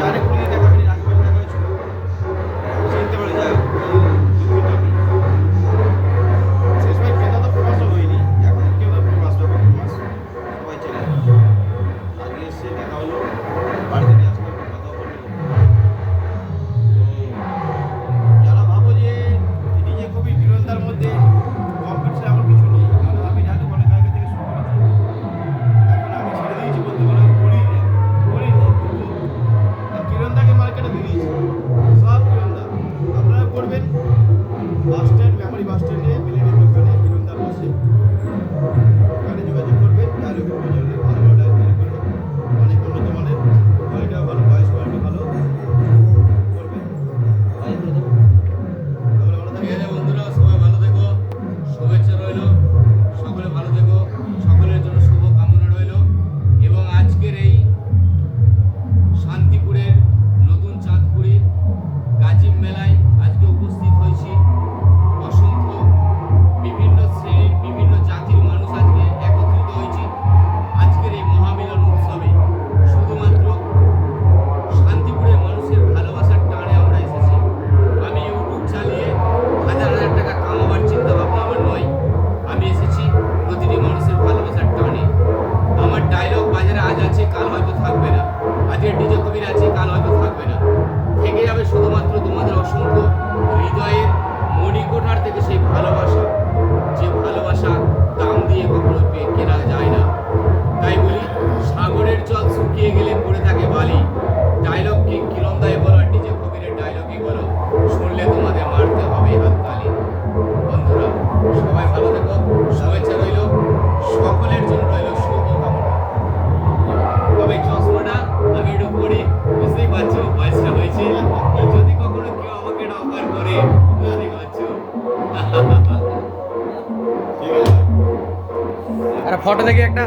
ಕಾರ್ಯಕ್ರಮ বাস আজ আছে, কাল হয়তো থাকবে না। আজকের ডিজে কবির আছে, কাল হয়তো থাকবে না। থেকে যাবে শুধুমাত্র তোমাদের অসংখ্য হৃদয়ের মণিকোঠার থেকে সেই ভালোবাসা, যে ভালোবাসা দাম দিয়ে কখনো কেনা যায় না। পাচ্ছ, বয়সটা হয়েছে। যদি কখনো কেউ আমাকে এটা অফার করে বুঝতে পারছ একটা ফটো দেখি একটা।